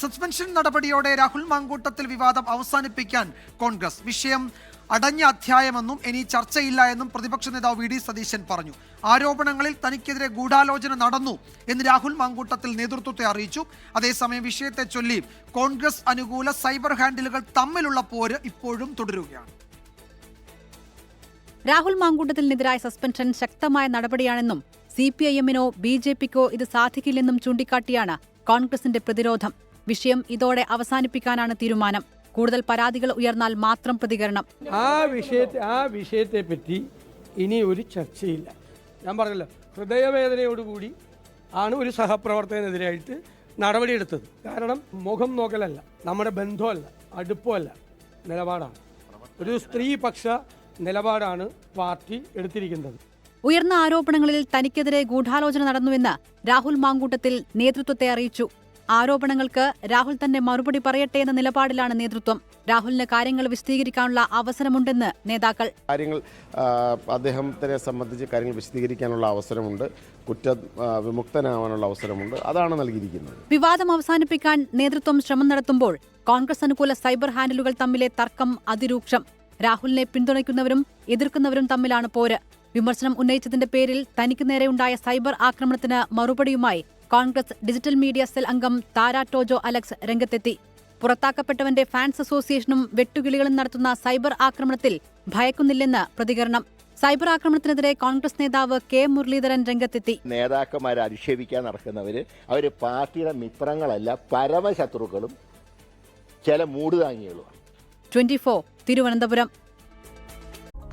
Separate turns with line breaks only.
Suspension നടപടിയോടെ Rahul Mamkootathil വിവാദം അവസാനിപ്പിക്കാൻ കോൺഗ്രസ്. വിഷയം അടഞ്ഞ അധ്യായമെന്നും ഇനി ചർച്ചയില്ല എന്നും പ്രതിപക്ഷ നേതാവ് വി ഡി സതീശൻ പറഞ്ഞു. ആരോപണങ്ങളിൽ തനിക്കെതിരെ ഗൂഢാലോചന നടന്നു എന്ന് രാഹുൽ മാങ്കൂട്ടത്തിൽ നേതൃത്വത്തെ അറിയിച്ചു. അതേസമയം വിഷയത്തെ ചൊല്ലി കോൺഗ്രസ് അനുകൂല സൈബർ ഹാൻഡിലുകൾ തമ്മിലുള്ള പോര് ഇപ്പോഴും തുടരുകയാണ്.
രാഹുൽ മാങ്കൂട്ടത്തിനെതിരായ സസ്പെൻഷൻ ശക്തമായ നടപടിയാണെന്നും സി പി ഐ എമ്മിനോ ബി ജെ പിക്കോ ഇത് സാധിക്കില്ലെന്നും ചൂണ്ടിക്കാട്ടിയാണ് കോൺഗ്രസിന്റെ പ്രതിരോധം. വിഷയം ഇതോടെ അവസാനിപ്പിക്കാനാണ് തീരുമാനം. കൂടുതൽ പരാതികൾ ഉയർന്നാൽ മാത്രം പ്രതികരണം.
ആ വിഷയത്തെ ആ വിഷയത്തെ പറ്റി ഇനി ഒരു ചർച്ചയില്ല. ഞാൻ പറഞ്ഞല്ലോ ഹൃദയവേദനയോടുകൂടി ആണ് ഒരു സഹപ്രവർത്തകനെതിരായിട്ട് നടപടിയെടുത്തത്. കാരണം മുഖം നോക്കലല്ല നമ്മുടെ ബന്ധമല്ല അടുപ്പമല്ല നിലപാടാണ്. ഒരു സ്ത്രീപക്ഷ നിലപാടാണ് പാർട്ടി എടുത്തിരിക്കുന്നത്.
ഉയർന്ന ആരോപണങ്ങളിൽ തനിക്കെതിരെ ഗൂഢാലോചന നടന്നുവെന്ന് രാഹുൽ മാങ്കൂട്ടത്തിൽ നേതൃത്വത്തെ അറിയിച്ചു. ആരോപണങ്ങൾക്ക് രാഹുൽ തന്നെ മറുപടി പറയട്ടെ എന്ന നിലപാടിലാണ് നേതൃത്വം. രാഹുലിന് കാര്യങ്ങൾ വിശദീകരിക്കാനുള്ള അവസരമുണ്ടെന്ന് നേതാക്കൾ.
കാര്യങ്ങൾ അദ്ദേഹത്തിനെ സംബന്ധിച്ച് കാര്യങ്ങൾ വിശദീകരിക്കാനുള്ള അവസരമുണ്ട്. കുറ്റ വിമുക്തനാവാനുള്ള അവസരമുണ്ട്. അതാണ് നൽകിയിരിക്കുന്നത്.
വിവാദം അവസാനിപ്പിക്കാൻ നേതൃത്വം ശ്രമം നടത്തുമ്പോൾ കോൺഗ്രസ് അനുകൂല സൈബർ ഹാൻഡിലുകൾ തമ്മിലെ തർക്കം അതിരൂക്ഷം. രാഹുലിനെ പിന്തുണയ്ക്കുന്നവരും എതിർക്കുന്നവരും തമ്മിലാണ് പോര്. വിമർശനം ഉന്നയിച്ചതിന്റെ പേരിൽ തനിക്ക് നേരെയുണ്ടായ സൈബർ ആക്രമണത്തിന് മറുപടിയുമായി കോൺഗ്രസ് ഡിജിറ്റൽ മീഡിയ സെൽ അംഗം താര ടോജോ അലക്സ് രംഗത്തെത്തി. പുറത്താക്കപ്പെട്ടവന്റെ ഫാൻസ് അസോസിയേഷനും വെട്ടുകിളികളും നടത്തുന്ന സൈബർ ആക്രമണത്തിൽ ഭയക്കുന്നില്ലെന്ന് പ്രതികരണം. സൈബർ ആക്രമണത്തിനെതിരെ കോൺഗ്രസ് നേതാവ് കെ മുരളീധരൻ രംഗത്തെത്തി.
നേതാക്കന്മാരെ അധിക്ഷേപിക്കാൻ നടക്കുന്നവര് അവർ പാർട്ടിയുടെ മിത്രങ്ങളല്ല പരമശത്രുക്കളും ചില മൂടുതാങ്ങികളുമാണ്.
ട്വന്റി തിരുവനന്തപുരം.